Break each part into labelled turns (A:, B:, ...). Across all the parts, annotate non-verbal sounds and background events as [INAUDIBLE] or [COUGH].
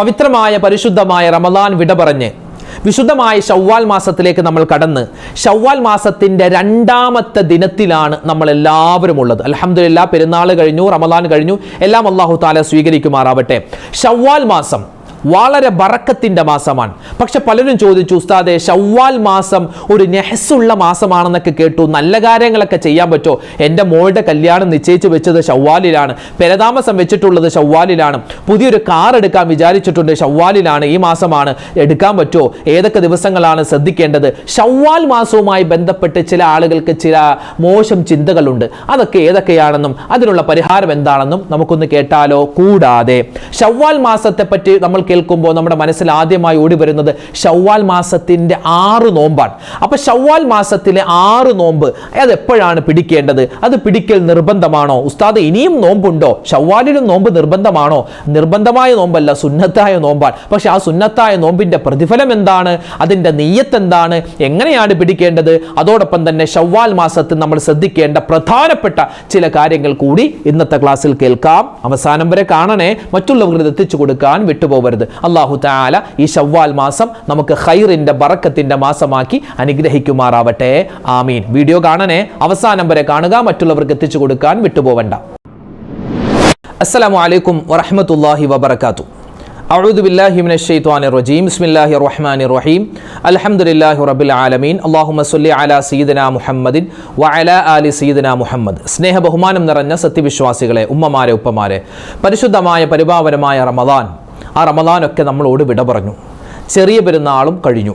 A: പവിത്രമായ പരിശുദ്ധമായ റമദാൻ വിട പറഞ്ഞ് വിശുദ്ധമായ ഷവ്വാൽ മാസത്തിലേക്ക് നമ്മൾ കടന്ന് ഷവ്വാൽ മാസത്തിന്റെ രണ്ടാമത്തെ ദിനത്തിലാണ് നമ്മൾ എല്ലാവരും ഉള്ളത്. അലഹമില്ല പെരുന്നാൾ കഴിഞ്ഞു റമദാൻ കഴിഞ്ഞു. എല്ലാം അള്ളാഹു താല സ്വീകരിക്കുമാറാവട്ടെ. ഷവ്വാൽ മാസം വളരെ ബറക്കത്തിന്റെ മാസമാണ്. പക്ഷെ പലരും ചോദിച്ചു ഉസ്താദെ ഷവ്വാൽ മാസം ഒരു നെഹസുള്ള മാസമാണെന്നൊക്കെ കേട്ടു നല്ല കാര്യങ്ങളൊക്കെ ചെയ്യാൻ പറ്റുമോ എന്റെ മോളുടെ കല്യാണം നിശ്ചയിച്ച് വെച്ചത് ഷവ്വാലിലാണ് പെരതാമസം വെച്ചിട്ടുള്ളത് ഷവ്വാലിലാണ് പുതിയൊരു കാർ എടുക്കാൻ വിചാരിച്ചിട്ടുണ്ട് ഷവ്വാലിലാണ് ഈ മാസമാണ് എടുക്കാൻ പറ്റുമോ ഏതൊക്കെ ദിവസങ്ങളാണ് ശ്രദ്ധിക്കേണ്ടത്? ഷവ്വാൽ മാസവുമായി ബന്ധപ്പെട്ട് ചില ആളുകൾക്ക് ചില മോശം ചിന്തകളുണ്ട്. അതൊക്കെ ഏതൊക്കെയാണെന്നും അതിനുള്ള പരിഹാരം എന്താണെന്നും നമുക്കൊന്ന് കേട്ടാലോ? കൂടാതെ ഷവ്വാൽ മാസത്തെ പറ്റി നമ്മൾ കേൾക്കുമ്പോൾ നമ്മുടെ മനസ്സിൽ ആദ്യമായി ഓടി വരുന്നത് ഷവ്വാൽ മാസത്തിന്റെ ആറ് നോമ്പാണ്. അപ്പോൾ ഷവ്വാൽ മാസത്തിലെ ആറ് നോമ്പ് അത് എപ്പോഴാണ് പിടിക്കേണ്ടത്? അത് പിടിക്കൽ നിർബന്ധമാണോ? ഉസ്താദ് ഇനിയും നോമ്പുണ്ടോ? ഷവ്വാലിലും നോമ്പ് നിർബന്ധമാണോ? നിർബന്ധമായ നോമ്പല്ല സുന്നത്തായ നോമ്പാണ്. പക്ഷെ ആ സുന്നത്തായ നോമ്പിന്റെ പ്രതിഫലം എന്താണ്? അതിന്റെ നെയ്യത്ത് എന്താണ് എങ്ങനെയാണ് പിടിക്കേണ്ടത്? അതോടൊപ്പം തന്നെ ഷവ്വാൽ മാസത്തിൽ നമ്മൾ ശ്രദ്ധിക്കേണ്ട പ്രധാനപ്പെട്ട ചില കാര്യങ്ങൾ കൂടി ഇന്നത്തെ ക്ലാസ്സിൽ കേൾക്കാം. അവസാനം വരെ കാണണേ. മറ്റുള്ളവർക്ക് എത്തിച്ചു കൊടുക്കാൻ വിട്ടുപോകരുത് അള്ളാഹു താല ഈ ഷവ്വാൽ മാസം നമുക്ക് ഖൈറിന്റെ ബറക്കത്തിന്റെ മാസമാക്കി അനുഗ്രഹിക്കുമാറാവട്ടെ ആമീൻ വീഡിയോ കാണണേ അവസാനം വരെ കാണുക മറ്റുള്ളവർക്ക് എത്തിച്ചു കൊടുക്കാൻ വിട്ടുപോവണ്ട അസ്സലാമു അലൈക്കും വറഹ്മത്തുള്ളാഹി വബറകാതുഹു أعوذ بالله من الشيطان الرجيم بسم الله الرحمن الرحيم الحمد لله رب العالمين اللهم صل على سيدنا محمد وعلى آل سيدنا محمد സ്നേഹ ബഹുമാനം നിറഞ്ഞ സത്യവിശ്വാസികളെ ഉമ്മമാരെ ഉപ്പമാരെ പരിശുദ്ധമായ പരിപാവനമായ റമദാൻ ആ റമദാനൊക്കെ നമ്മളോട് വിട പറഞ്ഞു. ചെറിയ പെരുന്നാളും കഴിഞ്ഞു.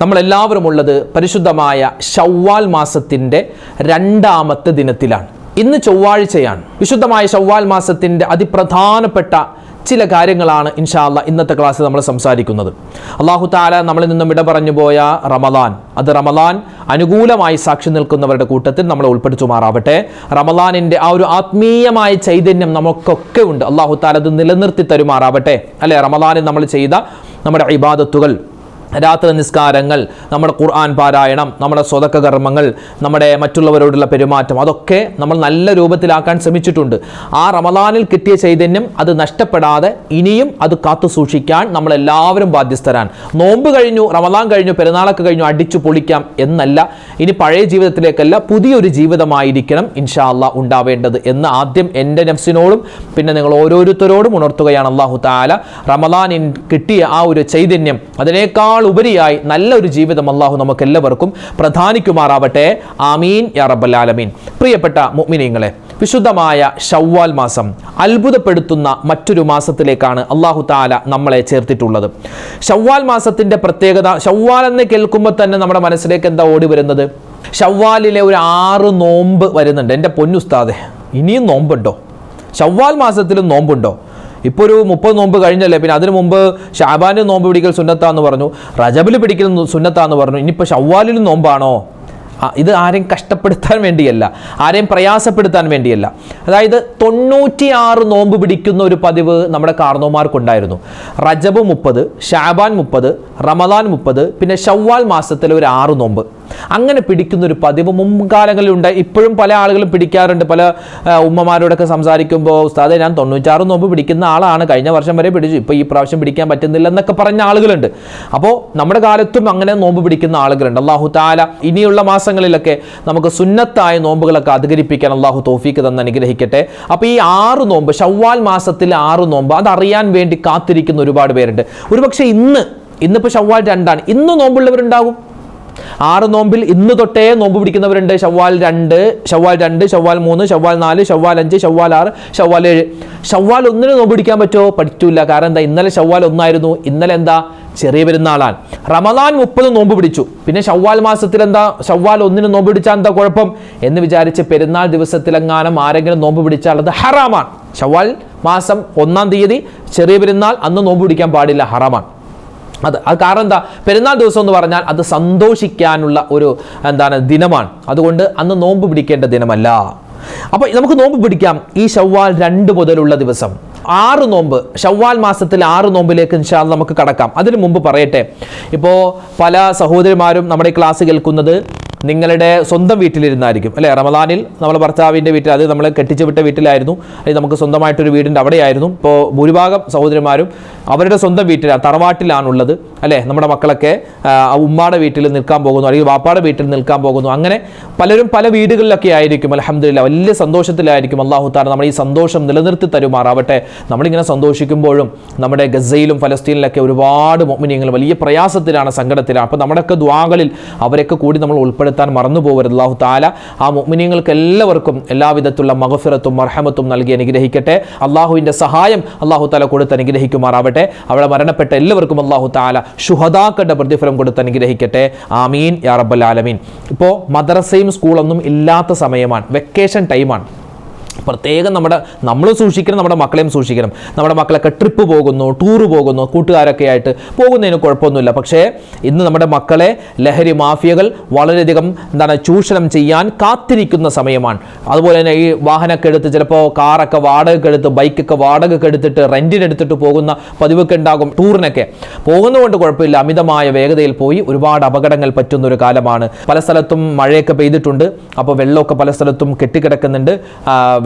A: നമ്മളെല്ലാവരും ഉള്ളത് പരിശുദ്ധമായ ഷവ്വാൽ മാസത്തിന്റെ രണ്ടാമത്തെ ദിനത്തിലാണ്. ഇന്ന് ചൊവ്വാഴ്ചയാണ്. വിശുദ്ധമായ ഷവ്വാൽ മാസത്തിന്റെ അതിപ്രധാനപ്പെട്ട ചില കാര്യങ്ങളാണ് ഇൻഷാല്ല ഇന്നത്തെ ക്ലാസ്സിൽ നമ്മൾ സംസാരിക്കുന്നത്. അള്ളാഹു താല നമ്മളിൽ നിന്നും വിട പറഞ്ഞു പോയ റമദാൻ അത് റമദാൻ അനുകൂലമായി സാക്ഷി നിൽക്കുന്നവരുടെ കൂട്ടത്തിൽ നമ്മളെ ഉൾപ്പെടുത്തുമാറാവട്ടെ. റമദാനിന്റെ ആ ഒരു ആത്മീയമായ ചൈതന്യം നമുക്കൊക്കെ ഉണ്ട്. അള്ളാഹു താല അത് നിലനിർത്തി തരുമാറാവട്ടെ. അല്ലെ? റമദാനിൽ നമ്മൾ ചെയ്ത നമ്മുടെ ഇബാദത്തുകൾ രാത്രി നിസ്കാരങ്ങൾ നമ്മുടെ ഖുർആൻ പാരായണം നമ്മുടെ സ്വതക്ക കർമ്മങ്ങൾ നമ്മുടെ മറ്റുള്ളവരോടുള്ള പെരുമാറ്റം അതൊക്കെ നമ്മൾ നല്ല രൂപത്തിലാക്കാൻ ശ്രമിച്ചിട്ടുണ്ട്. ആ റമദാനിൽ കിട്ടിയ ചൈതന്യം അത് നഷ്ടപ്പെടാതെ ഇനിയും അത് കാത്തു സൂക്ഷിക്കാൻ നമ്മളെല്ലാവരും ബാധ്യസ്ഥരാണ്. നോമ്പ് കഴിഞ്ഞു റമദാൻ കഴിഞ്ഞു പെരുന്നാളൊക്കെ കഴിഞ്ഞു അടിച്ചു പൊളിക്കാം എന്നല്ല ഇനി പഴയ ജീവിതത്തിലേക്കല്ല പുതിയൊരു ജീവിതമായിരിക്കണം ഇൻഷാ ഉണ്ടാവേണ്ടത് എന്ന് ആദ്യം എന്റെ നഫ്സിനോടും പിന്നെ നിങ്ങൾ ഓരോരുത്തരോടും ഉണർത്തുകയാണ് അള്ളാഹു താല റമദാനിൻ കിട്ടിയ ആ ഒരു ചൈതന്യം അതിനേക്കാൾ ഉപരിയായി നല്ലൊരു ജീവിതം അള്ളാഹു നമുക്ക് എല്ലാവർക്കും പ്രധാനിക്കുമാറാവട്ടെ. ആമീൻ യാ റബ്ബൽ ആലമീൻ. പ്രിയപ്പെട്ട മുഅ്മിനീങ്ങളെ വിശുദ്ധമായ ഷവ്വാൽ മാസം അത്ഭുതപ്പെടുത്തുന്ന മറ്റൊരു മാസത്തിലേക്കാണ് അള്ളാഹു താല നമ്മളെ ചേർത്തിട്ടുള്ളത്. ഷവ്വാൽ മാസത്തിന്റെ പ്രത്യേകത ഷവ്വാൽ എന്ന് കേൾക്കുമ്പോൾ തന്നെ നമ്മുടെ മനസ്സിലേക്ക് എന്താ ഓടി വരുന്നത്? ഷവ്വാലിലെ ഒരു ആറ് നോമ്പ് വരുന്നുണ്ട്. എന്റെ പൊന്നുസ്താദെ ഇനിയും നോമ്പുണ്ടോ? ഷവ്വാൽ മാസത്തിലും നോമ്പുണ്ടോ? ഇപ്പോൾ ഒരു മുപ്പത് നോമ്പ് കഴിഞ്ഞല്ലേ? പിന്നെ അതിനു മുമ്പ് ഷാബാന് നോമ്പ് പിടിക്കൽ സുന്നത്താന്ന് പറഞ്ഞു. റജബിൽ പിടിക്കൽ സുന്നത്താന്ന് പറഞ്ഞു. ഇനിയിപ്പോൾ ഷവ്വാലിലും നോമ്പാണോ? ഇത് ആരെയും കഷ്ടപ്പെടുത്താൻ വേണ്ടിയല്ല. ആരെയും പ്രയാസപ്പെടുത്താൻ വേണ്ടിയല്ല. അതായത് തൊണ്ണൂറ്റിയാറ് നോമ്പ് പിടിക്കുന്ന ഒരു പതിവ് നമ്മുടെ കാർന്നോമാർക്കുണ്ടായിരുന്നു. റജബ് മുപ്പത് ഷാബാൻ മുപ്പത് റമദാൻ മുപ്പത് പിന്നെ ഷവ്വാൽ മാസത്തിലെ ഒരു ആറ് നോമ്പ്. അങ്ങനെ പിടിക്കുന്ന ഒരു പതിവ് മുൻകാലങ്ങളിൽ ഉണ്ട് ഇപ്പോഴും പല ആളുകളും പിടിക്കാറുണ്ട്. പല ഉമ്മമാരോടൊക്കെ സംസാരിക്കുമ്പോൾ ഉസ്താദെ ഞാൻ തൊണ്ണൂറ്റാറ് നോമ്പ് പിടിക്കുന്ന ആളാണ്. കഴിഞ്ഞ വർഷം വരെ പിടിച്ചു. ഇപ്പോൾ ഈ പ്രാവശ്യം പിടിക്കാൻ പറ്റുന്നില്ല എന്നൊക്കെ പറഞ്ഞ ആളുകളുണ്ട്. അപ്പോൾ നമ്മുടെ കാലത്തും അങ്ങനെ നോമ്പ് പിടിക്കുന്ന ആളുകളുണ്ട്. അള്ളാഹു താല ഇനിയുള്ള മാസങ്ങളിലൊക്കെ നമുക്ക് സുന്നത്തായ നോമ്പുകളൊക്കെ അധികരിപ്പിക്കാൻ അള്ളാഹു തോഫീക്ക് തന്ന് അനുഗ്രഹിക്കട്ടെ. അപ്പോൾ ഈ ആറ് നോമ്പ് ഷവ്വാൽ മാസത്തിലെ ആറ് നോമ്പ് അതറിയാൻ വേണ്ടി കാത്തിരിക്കുന്ന ഒരുപാട് പേരുണ്ട്. ഒരുപക്ഷെ ഇന്ന് ഇന്നിപ്പോൾ ഷവ്വാൽ രണ്ടാണ്. ഇന്ന് നോമ്പുള്ളവരുണ്ടാകും. ആറ് നോമ്പിൽ ഇന്ന് തൊട്ടേ നോമ്പ് പിടിക്കുന്നവരുണ്ട്. ഷവ്വാൽ രണ്ട് ഷവ്വാൽ രണ്ട് ഷവ്വാൽ മൂന്ന് ഷവ്വാൽ നാല് ഷവ്വാൽ അഞ്ച് ഷവ്വാൽ ആറ് ഷവ്വാൽ ഏഴ്. ഷവ്വാൽ ഒന്നിന് നോമ്പ് പിടിക്കാൻ പറ്റുമോ? പറ്റൂല. കാരണം എന്താ? ഇന്നലെ ഷവ്വാൽ ഒന്നായിരുന്നു. ഇന്നലെ എന്താ? ചെറിയ പെരുന്നാളാണ്. റമദാൻ മുപ്പത് നോമ്പ് പിടിച്ചു. പിന്നെ ഷവ്വാൽ മാസത്തിൽ എന്താ ഷവ്വാൽ ഒന്നിന് നോമ്പ് പിടിച്ചാൽ എന്താ കുഴപ്പം? എന്ന് വിചാരിച്ച് പെരുന്നാൾ ദിവസത്തിലെങ്ങാനും ആരെങ്കിലും നോമ്പ് പിടിച്ചാൽ അത് ഹറാമാണ്. ഷവ്വാൽ മാസം ഒന്നാം തീയതി ചെറിയ പെരുന്നാൾ അന്ന് നോമ്പ് പിടിക്കാൻ പാടില്ല. ഹറാമാണ്. അത് അത് കാരണം എന്താ? പെരുന്നാൾ ദിവസം എന്ന് പറഞ്ഞാൽ അത് സന്തോഷിക്കാനുള്ള ഒരു എന്താണ് ദിനമാണ്. അതുകൊണ്ട് അന്ന് നോമ്പ് പിടിക്കേണ്ട ദിനമല്ല. അപ്പോൾ നമുക്ക് നോമ്പ് പിടിക്കാം. ഈ ഷവ്വാൽ രണ്ട് മുതലുള്ള ദിവസം. ആറ് നോമ്പ്. ഷവ്വാൽ മാസത്തിൽ ആറ് നോമ്പിലേക്ക് ഇൻഷാ അല്ലാ നമുക്ക് കടക്കാം. അതിനു മുമ്പ് പറയട്ടെ. ഇപ്പോൾ പല സഹോദരിമാരും നമ്മുടെ ക്ലാസ് കേൾക്കുന്നത് നിങ്ങളുടെ സ്വന്തം വീട്ടിലിരുന്നായിരിക്കും. അല്ലേ? റമദാനിൽ നമ്മൾ ഭർത്താവിന്റെ വീട്ടിൽ അത് നമ്മൾ കെട്ടിച്ചു വിട്ട വീട്ടിലായിരുന്നു. അല്ലെങ്കിൽ നമുക്ക് സ്വന്തമായിട്ടൊരു വീടിന്റെ അവിടെയായിരുന്നു. ഇപ്പോൾ ഭൂരിഭാഗം സഹോദരന്മാരും അവരുടെ സ്വന്തം വീട്ടിലാണ് തറവാട്ടിലാണുള്ളത്. അല്ലേ? നമ്മുടെ മക്കളൊക്കെ ഉമ്മാടെ വീട്ടിൽ നിൽക്കാൻ പോകുന്നു അല്ലെങ്കിൽ വാപ്പാടെ വീട്ടിൽ നിൽക്കാൻ പോകുന്നു. അങ്ങനെ പലരും പല വീടുകളിലൊക്കെ ആയിരിക്കും. അലഹമില്ല വലിയ സന്തോഷത്തിലായിരിക്കും. അള്ളാഹു താര നമ്മൾ ഈ സന്തോഷം നിലനിർത്തി തരുമാറാവട്ടെ. നമ്മളിങ്ങനെ സന്തോഷിക്കുമ്പോഴും നമ്മുടെ ഗസയിലും ഫലസ്തീനിലൊക്കെ ഒരുപാട് മൊമിനിയങ്ങൾ വലിയ പ്രയാസത്തിലാണ് സങ്കടത്തിലാണ്. അപ്പോൾ നമ്മുടെയൊക്കെ ദ്വാകളിൽ അവരൊക്കെ കൂടി നമ്മൾ ഉൾപ്പെടുത്താൻ മറന്നു പോകരുത് അള്ളാഹു താല ആ മൊമിനിയങ്ങൾക്ക് എല്ലാവർക്കും എല്ലാവിധത്തിലുള്ള മഹഫിറത്തും മർഹമത്തും നൽകി അനുഗ്രഹിക്കട്ടെ. അള്ളാഹുവിന്റെ സഹായം അള്ളാഹു താല കൊടുത്ത് അനുഗ്രഹിക്കുമാറാവട്ടെ. അവിടെ മരണപ്പെട്ട എല്ലാവർക്കും അള്ളാഹു താല ഷുഹദാക്കളുടെ പ്രതിഫലം കൊടുത്ത് അനുഗ്രഹിക്കട്ടെ. ആമീൻ. യാ റബ്ബൽ ആലമീൻ. ഇപ്പോൾ മദ്രസയും സ്കൂളൊന്നും ഇല്ലാത്ത സമയമാണ്. വെക്കേഷൻ ടൈമാണ്. പ്രത്യേകം നമ്മുടെ നമ്മൾ സൂക്ഷിക്കണം നമ്മുടെ മക്കളെയും സൂക്ഷിക്കണം. നമ്മുടെ മക്കളൊക്കെ ട്രിപ്പ് പോകുന്നു ടൂറ് പോകുന്നു കൂട്ടുകാരൊക്കെ ആയിട്ട് പോകുന്നതിന് കുഴപ്പമൊന്നുമില്ല. പക്ഷേ ഇന്ന് നമ്മുടെ മക്കളെ ലഹരി മാഫിയകൾ വളരെയധികം എന്താണ് ചൂഷണം ചെയ്യാൻ കാത്തിരിക്കുന്ന സമയമാണ്. അതുപോലെ തന്നെ ഈ വാഹനമൊക്കെ എടുത്ത് ചിലപ്പോൾ കാറൊക്കെ വാടകയ്ക്ക് എടുത്ത് ബൈക്കൊക്കെ വാടകയ്ക്ക് എടുത്തിട്ട് റെന്റിനെടുത്തിട്ട് പോകുന്ന പതിവൊക്കെ ഉണ്ടാകും ടൂറിനൊക്കെ പോകുന്നതുകൊണ്ട് കുഴപ്പമില്ല. അമിതമായ വേഗതയിൽ പോയി ഒരുപാട് അപകടങ്ങൾ പറ്റുന്ന ഒരു കാലമാണ്. പല സ്ഥലത്തും മഴയൊക്കെ പെയ്തിട്ടുണ്ട്. അപ്പോൾ വെള്ളമൊക്കെ പല സ്ഥലത്തും കെട്ടിക്കിടക്കുന്നുണ്ട്.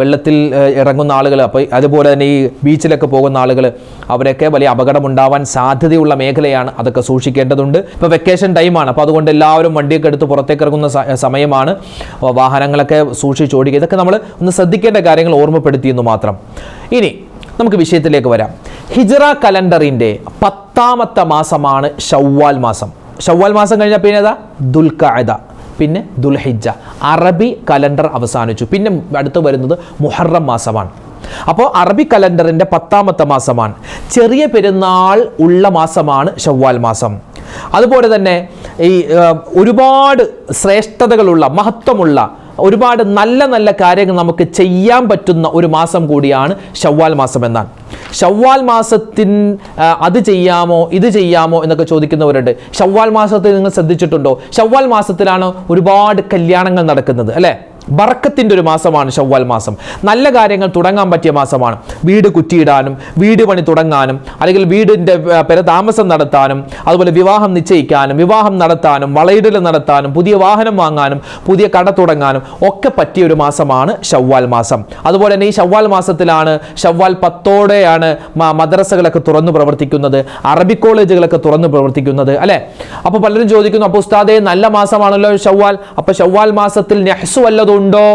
A: വെള്ളത്തിൽ ഇറങ്ങുന്ന ആളുകൾ അപ്പോൾ അതുപോലെ തന്നെ ഈ ബീച്ചിലൊക്കെ പോകുന്ന ആളുകൾ അവരൊക്കെ വലിയ അപകടമുണ്ടാവാൻ സാധ്യതയുള്ള മേഖലയാണ് അതൊക്കെ സൂക്ഷിക്കേണ്ടതുണ്ട്. ഇപ്പോൾ വെക്കേഷൻ ടൈമാണ് അപ്പോൾ അതുകൊണ്ട് എല്ലാവരും വണ്ടിയൊക്കെ എടുത്ത് പുറത്തേക്ക് ഇറങ്ങുന്ന സമയമാണ്. വാഹനങ്ങളൊക്കെ സൂക്ഷിച്ചോടിക്കുക ഇതൊക്കെ നമ്മൾ ഒന്ന് ശ്രദ്ധിക്കേണ്ട കാര്യങ്ങൾ ഓർമ്മപ്പെടുത്തിയെന്ന് മാത്രം. ഇനി നമുക്ക് വിഷയത്തിലേക്ക് വരാം. ഹിജറ കലണ്ടറിന്റെ പത്താമത്തെ മാസമാണ് ഷവ്വാൽ മാസം. ഷവ്വാൽ മാസം കഴിഞ്ഞാൽ പിന്നെ ഏതാ? പിന്നെ ദുൽഹിജ അറബി കലണ്ടർ അവസാനിച്ചു. പിന്നെ അടുത്ത് വരുന്നത് മുഹറം മാസമാണ്. അപ്പോൾ അറബി കലണ്ടറിന്റെ പത്താമത്തെ മാസമാണ്. ചെറിയ പെരുന്നാൾ ഉള്ള മാസമാണ് ഷവ്വാൽ മാസം. അതുപോലെ തന്നെ ഈ ഒരുപാട് ശ്രേഷ്ഠതകളുള്ള മഹത്വമുള്ള ഒരുപാട് നല്ല നല്ല കാര്യങ്ങൾ നമുക്ക് ചെയ്യാൻ പറ്റുന്ന ഒരു മാസം കൂടിയാണ് ഷവ്വാൽ മാസം എന്നാണ്. ഷവ്വാൽ മാസത്തിൻ അത് ചെയ്യാമോ ഇത് ചെയ്യാമോ എന്നൊക്കെ ചോദിക്കുന്നവരുണ്ട്. ഷവ്വാൽ മാസത്തിൽ നിങ്ങൾ ശ്രദ്ധിച്ചിട്ടുണ്ടോ? ഷവ്വാൽ മാസത്തിലാണ് ഒരുപാട് കല്യാണങ്ങൾ നടക്കുന്നത് അല്ലേ? ബറക്കത്തിന്റെ ഒരു മാസമാണ് ഷവ്വാൽ മാസം. നല്ല കാര്യങ്ങൾ തുടങ്ങാൻ പറ്റിയ മാസമാണ്. വീട് കുറ്റിയിടാനും വീട് പണി തുടങ്ങാനും അല്ലെങ്കിൽ വീടിന്റെ പെരതാമസം നടത്താനും അതുപോലെ വിവാഹം നിശ്ചയിക്കാനും വിവാഹം നടത്താനും വളയിടൽ നടത്താനും പുതിയ വാഹനം വാങ്ങാനും പുതിയ കട തുടങ്ങാനും ഒക്കെ പറ്റിയ ഒരു മാസമാണ് ഷവ്വാൽ മാസം. അതുപോലെ തന്നെ ഈ ഷവ്വാൽ മാസത്തിലാണ് ഷവ്വാൽ പത്തോടെയാണ് മദ്രസകളൊക്കെ തുറന്നു പ്രവർത്തിക്കുന്നത് അറബി കോളേജുകളൊക്കെ തുറന്നു പ്രവർത്തിക്കുന്നത് അല്ലേ? അപ്പോൾ പലരും ചോദിക്കുന്നു അപ്പോൾ ഉസ്താദേ നല്ല മാസമാണല്ലോ ഷവ്വാൽ. അപ്പോൾ ഷവ്വാൽ മാസത്തിൽ നെഹ്സു വല്ലതുണ്ടോ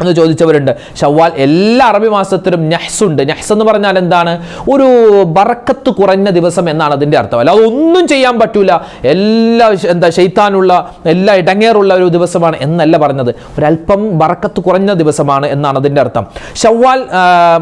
A: എന്ന് ചോദിച്ചവരുണ്ട് ഷവ്വാൽ എല്ലാ അറബി മാസത്തിലും നെഹ്സ് ഉണ്ട് നെഹ്സ് എന്ന് പറഞ്ഞാൽ എന്താണ്? ഒരു ബറക്കത്ത് കുറഞ്ഞ ദിവസം എന്നാണ് അതിന്റെ അർത്ഥം. അല്ല അതൊന്നും ചെയ്യാൻ പറ്റൂല. എല്ലാ എന്താ ഷെയ്ത്താനുള്ള എല്ലാ ഇടങ്ങേറുള്ള ഒരു ദിവസമാണ് എന്നല്ല പറഞ്ഞത്. ഒരല്പം ബറക്കത്ത് കുറഞ്ഞ ദിവസമാണ് എന്നാണ് അതിന്റെ അർത്ഥം. ഷവ്വാൽ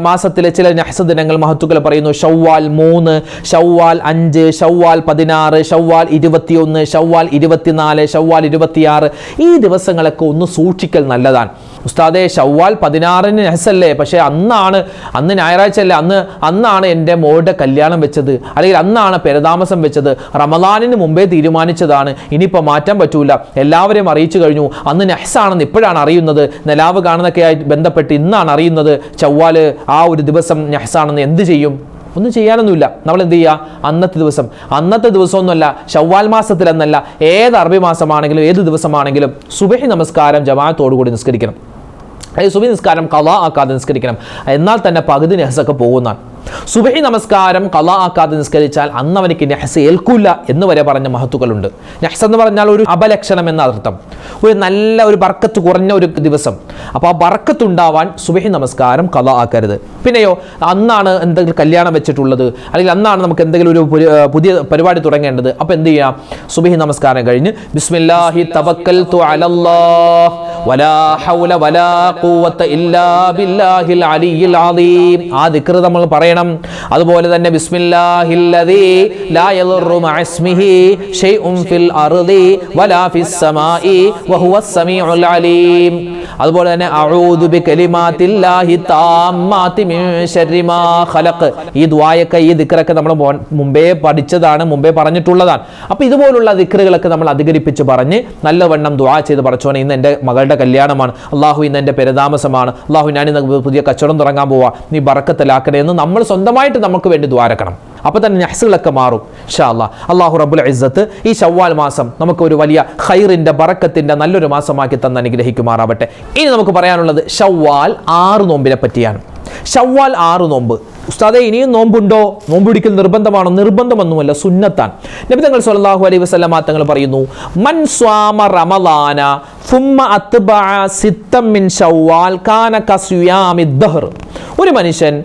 A: മാസത്തിലെ ചില നെഹ്സ് ദിനങ്ങൾ മഹത്തുക്കൾ പറയുന്നു ഷവ്വാൽ മൂന്ന് ഷവ്വാൽ അഞ്ച് ഷവ്വാൽ പതിനാറ് ഷവ്വാൽ ഇരുപത്തിയൊന്ന് ഷവ്വാൽ ഇരുപത്തിനാല് ഷവ്വാൽ ഇരുപത്തിയാറ്. ഈ ദിവസങ്ങളൊക്കെ ഒന്ന് സൂക്ഷിക്കൽ നല്ലതാണ്. ഉസ്താദെ ഷവ്വാൽ പതിനാറിന് നെഹസല്ലേ? പക്ഷേ അന്നാണ് അന്ന് ഞായറാഴ്ച അല്ലേ അന്ന് അന്നാണ് എന്റെ മോളുടെ കല്യാണം വെച്ചത്. അല്ലെങ്കിൽ അന്നാണ് പെരതാമസം വെച്ചത്. റമദാനിന് മുമ്പേ തീരുമാനിച്ചതാണ്. ഇനിയിപ്പോൾ മാറ്റാൻ പറ്റൂല. എല്ലാവരെയും അറിയിച്ചു കഴിഞ്ഞു. അന്ന് നെഹ്സാണെന്ന് ഇപ്പോഴാണ് അറിയുന്നത്. നിലാവ് കാണുന്നൊക്കെ ആയി ബന്ധപ്പെട്ട് ഇന്നാണ് അറിയുന്നത്. ചവ്വാൽ ആ ഒരു ദിവസം നെഹ്സാണെന്ന് എന്ത് ചെയ്യും? ഒന്നും ചെയ്യാനൊന്നുമില്ല. നമ്മൾ എന്ത് ചെയ്യുക അന്നത്തെ ദിവസം. അന്നത്തെ ദിവസമൊന്നുമല്ല ഷവ്വാൽ മാസത്തിലെന്നല്ല. ഏത് അറബി മാസമാണെങ്കിലും ഏത് ദിവസമാണെങ്കിലും സുബഹി നമസ്കാരം ജമാഅത്തോടുകൂടി നിസ്കരിക്കണം. സുബഹി നിസ്കാരം കലാ ആക്കാതെ നിസ്കരിക്കണം. എന്നാൽ തന്നെ പകുതി നെഹസൊക്കെ പോകുന്നതാണ് സുബഹി നമസ്കാരം കല ആക്കാതെ നിസ്കരിച്ചാൽ അന്ന് അവനിക്ക് നെഹസ് ഏൽക്കൂല എന്ന് വരെ പറഞ്ഞ മഹത്തുക്കളുണ്ട്. നെഹസ് എന്ന് പറഞ്ഞാൽ ഒരു അപലക്ഷണം എന്ന അർത്ഥം. ഒരു നല്ല ഒരു ബർക്കത്ത് കുറഞ്ഞ ഒരു ദിവസം. അപ്പോൾ ആ ബർക്കത്ത് ഉണ്ടാവാൻ സുബഹി നമസ്കാരം കല ആക്കരുത്. പിന്നെയോ അന്നാണ് എന്തെങ്കിലും കല്യാണം വെച്ചിട്ടുള്ളത്. അല്ലെങ്കിൽ അന്നാണ് നമുക്ക് എന്തെങ്കിലും ഒരു പുതിയ പരിപാടി തുടങ്ങേണ്ടത്. അപ്പോൾ എന്ത് ചെയ്യാം? സുബഹി നമസ്കാരം കഴിഞ്ഞ് ബിസ്മില്ലാഹി അലല്ലാഹ് വലാ ഹൗല വലാ ഇല്ലാ ബില്ലാഹിൽ അലിയിൽ അലീം ആ ദിക്ർ നമ്മൾ പറയണം. അതുപോലെ തന്നെ ബിസ്മില്ലാഹില്ലദീ ലാ ഷൈഉൻ ഫിൽ അർദി വലാ അലീം. അതുപോലെ തന്നെ അഊദു ശർരി മാ ഈ ദുആയൊക്കെ ഈ ദിക്റൊക്കെ നമ്മൾ മുമ്പേ പഠിച്ചതാണ് മുമ്പേ പറഞ്ഞിട്ടുള്ളതാണ്. അപ്പോൾ ഇതുപോലുള്ള ദിക്റുകളൊക്കെ നമ്മൾ അധികരിപ്പിച്ച് പറഞ്ഞ് നല്ലവണ്ണം ദുആ ചെയ്ത് പറച്ചോനെ ഇന്ന് എന്റെ മകളുടെ കല്യാണമാണ്. അള്ളാഹു ഇന്ന് എന്റെ പെരതാമസമാണ്. അള്ളാഹു ഞാൻ ഇന്ന് പുതിയ കച്ചവടം തുടങ്ങാൻ പോവാ. നീ ബറക്കത്തിലാക്കണേ എന്ന് നമ്മൾ സ്വന്തമായിട്ട് നമുക്ക് വേണ്ടി ദ്വാരക്കണം അപ്പോൾ തന്നെ നഹ്സുകളൊക്കെ മാറും. ഷാ അല്ലാ. അള്ളാഹു റബുൽ ഇസ്സത്ത് ഈ ഷവ്വാൽ മാസം നമുക്ക് ഒരു വലിയ ഖൈറിന്റെ ബറക്കത്തിന്റെ നല്ലൊരു മാസമാക്കി തന്ന് അനുഗ്രഹിക്കുമാറാവട്ടെ. ഇനി നമുക്ക് പറയാനുള്ളത് ഷവ്വാൽ ആറ് നോമ്പിനെ പറ്റിയാണ്. ഷവ്വാൽ ആറ് നോമ്പ്. ഉസ്താദെ ഇനിയും നോമ്പുണ്ടോ? നോമ്പ് പിടിക്കൽ നിർബന്ധമാണോ? നിർബന്ധമൊന്നുമല്ല സുന്നത്താൻ നബി തങ്ങൾ സല്ലല്ലാഹു അലൈഹി തങ്ങൾ പറയുന്നു മൻ സ്വാമ റമളാന ഫുമ്മ അത്ബഅ സിത്തം മിൻ ഷവ്വാൽ കാന കസ്യാമി ദഹർ. ഒരു മനുഷ്യൻ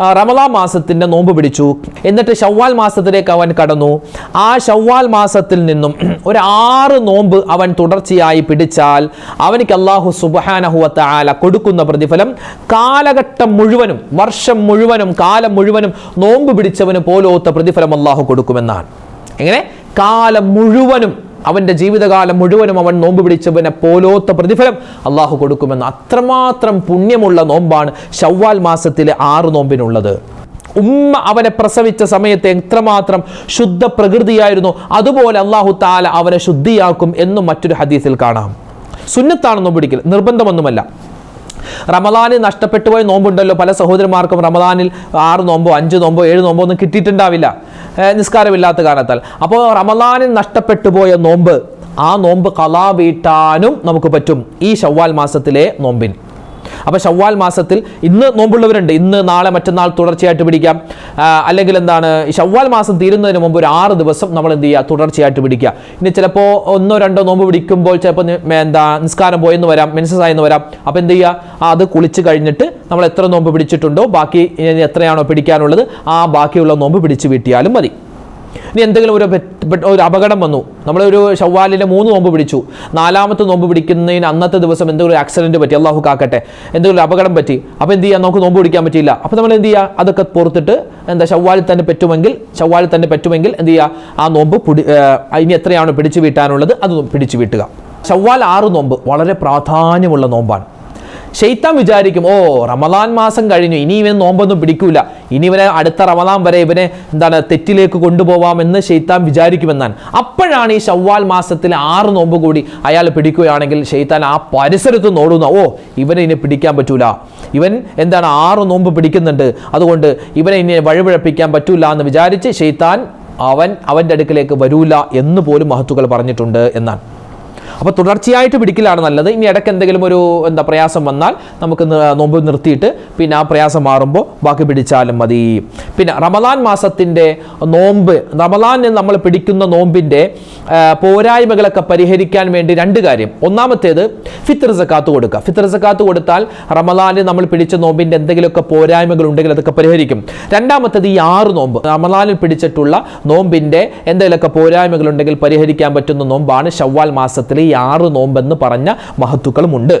A: ആ, റമദാൻ മാസത്തിന്റെ നോമ്പ് പിടിച്ചു. എന്നിട്ട് ഷവ്വാൽ മാസത്തിലേക്ക് അവൻ കടന്നു. ആ ഷവ്വാൽ മാസത്തിൽ നിന്നും [CLEARS THROAT] ഒരു ആറ് നോമ്പ് അവൻ തുടർച്ചയായി പിടിച്ചാൽ അവനിക്ക് അള്ളാഹു സുബഹാനഹുവത്ത ആല കൊടുക്കുന്ന പ്രതിഫലം കാലഘട്ടം മുഴുവനും വർഷം മുഴുവനും കാലം മുഴുവനും നോമ്പ് പിടിച്ചവന് പോലോത്ത പ്രതിഫലം അള്ളാഹു കൊടുക്കുമെന്നാണ്. എങ്ങനെ? കാലം മുഴുവനും അവന്റെ ജീവിതകാലം മുഴുവനും അവൻ നോമ്പ് പിടിച്ചവനെ പോലോത്ത പ്രതിഫലം അള്ളാഹു കൊടുക്കുമെന്ന് അത്രമാത്രം പുണ്യമുള്ള നോമ്പാണ് ഷവ്വാൽ മാസത്തിലെ ആറ് നോമ്പിനുള്ളത്. ഉമ്മ അവനെ പ്രസവിച്ച സമയത്ത് എത്രമാത്രം ശുദ്ധ പ്രകൃതിയായിരുന്നു. അതുപോലെ അള്ളാഹു താല അവനെ ശുദ്ധിയാക്കും എന്നും മറ്റൊരു ഹദീസിൽ കാണാം. സുന്നത്താണ് നോമ്പ് പിടിക്കൽ നിർബന്ധമൊന്നുമല്ല. റമദാനിൽ നഷ്ടപ്പെട്ടു പോയ നോമ്പുണ്ടല്ലോ. പല സഹോദരന്മാർക്കും റമദാനിൽ ആറ് നോമ്പോ അഞ്ച് നോമ്പോ ഏഴ് നോമ്പോ ഒന്നും കിട്ടിയിട്ടുണ്ടാവില്ല. നിസ്കാരമില്ലാത്ത കാരണത്താൽ. അപ്പോൾ റമദാനിൽ നഷ്ടപ്പെട്ടു പോയ നോമ്പ് ആ നോമ്പ് കലാ വീട്ടാനും നമുക്ക് പറ്റും. ഈ ഷവ്വാൽ മാസത്തിലെ നോമ്പിന്. അപ്പോൾ ഷവ്വാൽ മാസത്തിൽ ഇന്ന് നോമ്പുള്ളവരുണ്ട്. ഇന്ന് നാളെ മറ്റന്നാൾ തുടർച്ചയായിട്ട് പിടിക്കാം. അല്ലെങ്കിൽ എന്താണ് ഷവ്വാൽ മാസം തീരുന്നതിന് മുമ്പ് ഒരു ആറ് ദിവസം നമ്മൾ എന്ത് ചെയ്യുക? തുടർച്ചയായിട്ട് പിടിക്കുക. ഇനി ചിലപ്പോൾ ഒന്നോ രണ്ടോ നോമ്പ് പിടിക്കുമ്പോൾ ചിലപ്പോൾ എന്താ നിസ്കാരം പോയെന്ന് വരാം മെൻസസ് ആയെന്ന് വരാം. അപ്പോൾ എന്ത് ചെയ്യുക? അത് കുളിച്ച് കഴിഞ്ഞിട്ട് നമ്മൾ എത്ര നോമ്പ് പിടിച്ചിട്ടുണ്ടോ ബാക്കി എത്രയാണോ പിടിക്കാനുള്ളത് ആ ബാക്കിയുള്ള നോമ്പ് പിടിച്ച് വീട്ടിയാലും മതി. ഇനി എന്തെങ്കിലും ഒരു ഒരു അപകടം വന്നു. നമ്മളൊരു ഷവ്വാലിന്റെ മൂന്ന് നോമ്പ് പിടിച്ചു. നാലാമത്തെ നോമ്പ് പിടിക്കുന്നതിന് അന്നത്തെ ദിവസം എന്തെങ്കിലും ഒരു ആക്സിഡന്റ് പറ്റി. അള്ളാഹു കാക്കട്ടെ. എന്തെങ്കിലും ഒരു അപകടം പറ്റി. അപ്പോൾ എന്ത് ചെയ്യാം? നമുക്ക് നോമ്പ് പിടിക്കാൻ പറ്റിയില്ല. അപ്പോൾ നമ്മൾ എന്ത് ചെയ്യുക അതൊക്കെ പുറത്തിട്ട് എന്താ ഷവ്വാലിൽ തന്നെ പറ്റുമെങ്കിൽ ഷവ്വാലിൽ തന്നെ പറ്റുമെങ്കിൽ എന്ത് ചെയ്യുക ആ നോമ്പ് പിടി ഇനി എത്രയാണ് പിടിച്ചു വീട്ടാനുള്ളത്? അത് പിടിച്ചു വീട്ടുക. ഷവ്വാൽ ആറ് നോമ്പ് വളരെ പ്രാധാന്യമുള്ള നോമ്പാണ്. ഷെയ്ത്താൻ വിചാരിക്കും ഓ റമദാൻ മാസം കഴിഞ്ഞു ഇനി ഇവൻ നോമ്പൊന്നും പിടിക്കൂല. ഇനി ഇവനെ അടുത്ത റമദാൻ വരെ ഇവനെ എന്താണ് തെറ്റിലേക്ക് കൊണ്ടുപോവാമെന്ന് ഷെയ്ത്താൻ വിചാരിക്കുമെന്നാണ്. അപ്പോഴാണ് ഈ ഷവ്വാൽ മാസത്തിൽ ആറ് നോമ്പ് കൂടി അയാൾ പിടിക്കുകയാണെങ്കിൽ ഷെയ്ത്താൻ ആ പരിസരത്ത് നോടുന്ന ഓ ഇവനെ ഇനി പിടിക്കാൻ പറ്റൂല. ഇവൻ എന്താണ് ആറ് നോമ്പ് പിടിക്കുന്നുണ്ട്. അതുകൊണ്ട് ഇവനെ ഇനി വഴിപിഴപ്പിക്കാൻ പറ്റൂല എന്ന് വിചാരിച്ച് ഷെയ്ത്താൻ അവൻ അവന്റെ അടുക്കലേക്ക് വരൂല എന്ന് പോലും മഹത്തുക്കൾ പറഞ്ഞിട്ടുണ്ട് എന്നാണ്. അപ്പോൾ തുടർച്ചയായിട്ട് പിടിക്കലാണ് നല്ലത്. ഇനി ഇടയ്ക്ക് എന്തെങ്കിലും ഒരു എന്താ പ്രയാസം വന്നാൽ നമുക്ക് നോമ്പ് നിർത്തിയിട്ട് പിന്നെ ആ പ്രയാസം മാറുമ്പോൾ ബാക്കി പിടിച്ചാലും മതി. പിന്നെ റമദാൻ മാസത്തിന്റെ നോമ്പ് റമദാൻ നമ്മൾ പിടിക്കുന്ന നോമ്പിന്റെ പോരായ്മകളൊക്കെ പരിഹരിക്കാൻ വേണ്ടി രണ്ട് കാര്യം. ഒന്നാമത്തേത് ഫിത്തർ സക്കാത്ത് കൊടുക്കുക. ഫിത്തർ സക്കാത്ത് കൊടുത്താൽ റമദാനിൽ നമ്മൾ പിടിച്ച നോമ്പിന്റെ എന്തെങ്കിലുമൊക്കെ പോരായ്മകൾ ഉണ്ടെങ്കിൽ അതൊക്കെ പരിഹരിക്കും. രണ്ടാമത്തേത് ഈ ആറ് നോമ്പ്. റമദാനിൽ പിടിച്ചിട്ടുള്ള നോമ്പിന്റെ എന്തെങ്കിലുമൊക്കെ പോരായ്മകൾ ഉണ്ടെങ്കിൽ പരിഹരിക്കാൻ പറ്റുന്ന നോമ്പാണ് ഷവ്വാൽ മാസത്തിലെ ഈ ആറ് നോമ്പെന്ന് പറഞ്ഞ മഹത്തുക്കളുമുണ്ട്.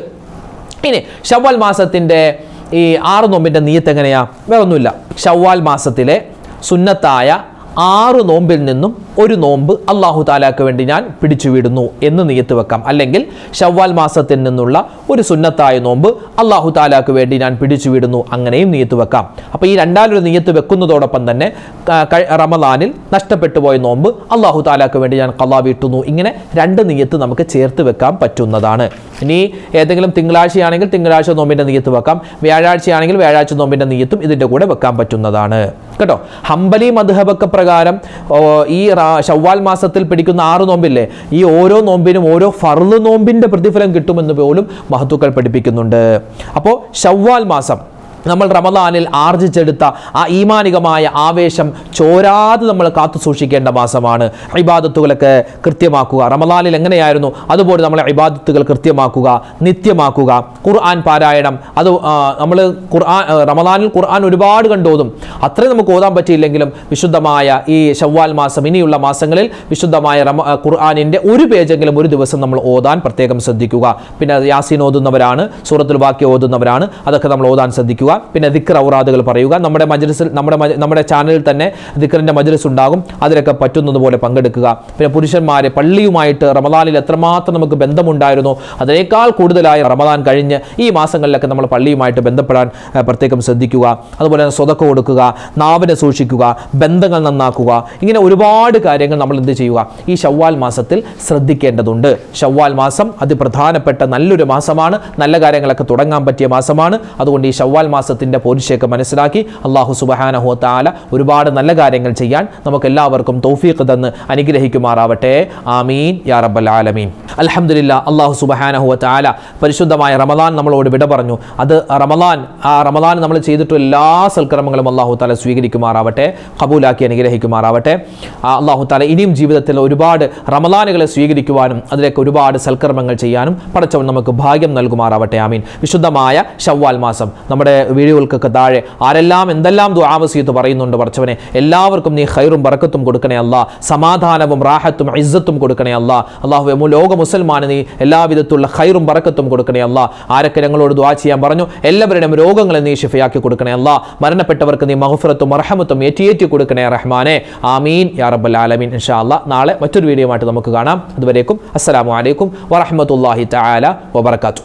A: ഇനി ഷവ്വാൽ മാസത്തിന്റെ ഈ ആറ് നോമ്പിന്റെ നീയത്ത് എങ്ങനെയാ വേറൊന്നുമില്ല. ഷവ്വാൽ മാസത്തിലെ സുന്നത്തായ ആറ് നോമ്പിൽ നിന്നും ഒരു നോമ്പ് അള്ളാഹു താലാക്ക് വേണ്ടി ഞാൻ പിടിച്ചു വിടുന്നു എന്ന് നിയത്ത് വെക്കാം. അല്ലെങ്കിൽ ഷവ്വാൽ മാസത്തിൽ നിന്നുള്ള ഒരു സുന്നത്തായ നോമ്പ് അള്ളാഹു താലാക്ക് വേണ്ടി ഞാൻ പിടിച്ചു വിടുന്നു അങ്ങനെയും നിയത്ത് വെക്കാം. അപ്പോൾ ഈ രണ്ടാലൊരു നിയത്ത് വെക്കുന്നതോടൊപ്പം തന്നെ റമദാനിൽ നഷ്ടപ്പെട്ടു പോയ നോമ്പ് അള്ളാഹു താലാക്ക് വേണ്ടി ഞാൻ കള്ളാ വീട്ടുന്നു ഇങ്ങനെ രണ്ട് നിയത്ത് നമുക്ക് ചേർത്ത് വെക്കാൻ പറ്റുന്നതാണ്. ഇനി ഏതെങ്കിലും തിങ്കളാഴ്ചയാണെങ്കിൽ തിങ്കളാഴ്ച നോമ്പിന്റെ നിയത്ത് വെക്കാം. വ്യാഴാഴ്ചയാണെങ്കിൽ വ്യാഴാഴ്ച നോമ്പിന്റെ നിയത്തും ഇതിന്റെ കൂടെ വെക്കാൻ പറ്റുന്നതാണ്. കേട്ടോ. ഹംബലി മധുഹബൊക്കെ പ്രകാരം ഈ ഷവ്വാൽ മാസത്തിൽ പിടിക്കുന്ന ആറ് നോമ്പില്ലേ ഈ ഓരോ നോമ്പിനും ഓരോ ഫർൾ നോമ്പിന്റെ പ്രതിഫലം കിട്ടുമെന്ന് പോലും മഹത്തുക്കൾ പഠിപ്പിക്കുന്നുണ്ട്. അപ്പോൾ ഷവ്വാൽ മാസം നമ്മൾ റമദാനിൽ ആർജിച്ചെടുത്ത ആ ഈമാനികമായ ആവേശം ചോരാതെ നമ്മൾ കാത്തു സൂക്ഷിക്കേണ്ട മാസമാണ്. ഇബാദത്തുകളൊക്കെ കൃത്യമാക്കുക. റമദാനിൽ എങ്ങനെയായിരുന്നു? അതുപോലെ നമ്മൾ ഇബാദത്തുകൾ കൃത്യമാക്കുക നിത്യമാക്കുക. ഖുർആൻ പാരായണം. അത് നമ്മൾ ഖുർആൻ റമദാനിൽ ഖുർആൻ ഒരുപാട് കണ്ടോതും. അത്രയും നമുക്ക് ഓതാൻ പറ്റിയില്ലെങ്കിലും വിശുദ്ധമായ ഈ ഷവ്വാൽ മാസം ഇനിയുള്ള മാസങ്ങളിൽ വിശുദ്ധമായ റമ ഖുർആനിന്റെ ഒരു പേജെങ്കിലും ഒരു ദിവസം നമ്മൾ ഓതാൻ പ്രത്യേകം ശ്രദ്ധിക്കുക. പിന്നെ യാസീൻ ഓതുന്നവരാണ് സൂറത്തുൽ ബാക്കി ഓതുന്നവരാണ് അതൊക്കെ നമ്മൾ ഓതാൻ ശ്രദ്ധിക്കുക. പിന്നെ ദിക്കർ ഔറാദുകൾ പറയുക. നമ്മുടെ മജ്ലിസിൽ നമ്മുടെ നമ്മുടെ ചാനലിൽ തന്നെ ദിക്കറിന്റെ മജ്ലിസ് ഉണ്ടാകും. അതിലൊക്കെ പറ്റുന്നതുപോലെ പങ്കെടുക്കുക. പിന്നെ പുരുഷന്മാർ പള്ളിയുമായിട്ട് റമദാനിൽ എത്രമാത്രം നമുക്ക് ബന്ധമുണ്ടായിരുന്നു അതിനേക്കാൾ കൂടുതലായി റമദാൻ കഴിഞ്ഞ് ഈ മാസങ്ങളിലൊക്കെ നമ്മൾ പള്ളിയുമായിട്ട് ബന്ധപ്പെടാൻ പ്രത്യേകം ശ്രദ്ധിക്കുക. അതുപോലെ തന്നെ സ്വതക്ക കൊടുക്കുക നാവിനെ സൂക്ഷിക്കുക ബന്ധങ്ങൾ നന്നാക്കുക. ഇങ്ങനെ ഒരുപാട് കാര്യങ്ങൾ നമ്മൾ എന്ത് ചെയ്യുക? ഈ ഷവ്വാൽ മാസത്തിൽ ശ്രദ്ധിക്കേണ്ടതുണ്ട്. ഷവ്വാൽ മാസം അതിപ്രധാനപ്പെട്ട നല്ലൊരു മാസമാണ്. നല്ല കാര്യങ്ങളൊക്കെ തുടങ്ങാൻ പറ്റിയ മാസമാണ്. അതുകൊണ്ട് ഈ ഷവ്വാൽ മാസത്തിന്റെ പോരിശയൊക്കെ മനസ്സിലാക്കി അള്ളാഹു സുബഹാനഹു താല ഒരുപാട് നല്ല കാര്യങ്ങൾ ചെയ്യാൻ നമുക്കെല്ലാവർക്കും തൗഫീഖ് തന്ന് അനുഗ്രഹിക്കുമാറാവട്ടെ. ആമീൻ. യാ റബ്ബൽ ആലമീൻ. അൽഹംദുലില്ല അള്ളാഹു സുബഹാനഹു താല പരിശുദ്ധമായ റമദാൻ നമ്മളോട് വിട പറഞ്ഞു. അത് റമദാൻ ആ റമദാൻ നമ്മൾ ചെയ്തിട്ടുള്ള എല്ലാ സൽക്കർമ്മങ്ങളും അള്ളാഹു താല സ്വീകരിക്കുമാറാവട്ടെ കബൂലാക്കി അനുഗ്രഹിക്കുമാറാവട്ടെ. അള്ളാഹു താല ഇനിയും ജീവിതത്തിൽ ഒരുപാട് റമദാനുകളെ സ്വീകരിക്കുവാനും അതിലേക്ക് ഒരുപാട് സൽക്കർമ്മങ്ങൾ ചെയ്യാനും പടച്ചവൻ നമുക്ക് ഭാഗ്യം നൽകുമാറാവട്ടെ ആമീൻ. വിശുദ്ധമായ ഷവ്വാൽ മാസം നമ്മുടെ വീഡിയോകൾക്കൊക്കെ താഴെ ആരെല്ലാം എന്തെല്ലാം ദുആവസീത്ത് പറയുന്നുണ്ട് പടച്ചവനെ എല്ലാവർക്കും നീ ഹൈറും ബറക്കത്തും കൊടുക്കണേ അല്ല സമാധാനവും റാഹത്തും ഇസ്സത്തും കൊടുക്കണേ അല്ല അള്ളാഹു ലോക മുസൽമാന് നീ എല്ലാവിധത്തിലുള്ള ഖൈറും പറക്കത്തും കൊടുക്കണേ അല്ല. ആരൊക്കെ ഞങ്ങളോട് ദ്വാ ചെയ്യാൻ പറഞ്ഞു? എല്ലാവരുടെയും രോഗങ്ങളെ നീ ഷിഫയാക്കി കൊടുക്കണേ അല്ല. മരണപ്പെട്ടവർക്ക് നീ മഹഫറത്തും അർഹമത്തും ഏറ്റിയേറ്റി കൊടുക്കണേ റഹ്മാനെ. ആമീൻ യാ റബ്ബൽ ആലമീൻ. ഇൻഷാ അല്ലാ നാളെ മറ്റൊരു വീഡിയോ ആയിട്ട് നമുക്ക് കാണാം. അതുവരേക്കും അസ്സലാമു അലൈക്കും വറഹ്മത്തുള്ളാഹി തആല വബറകാതുഹു.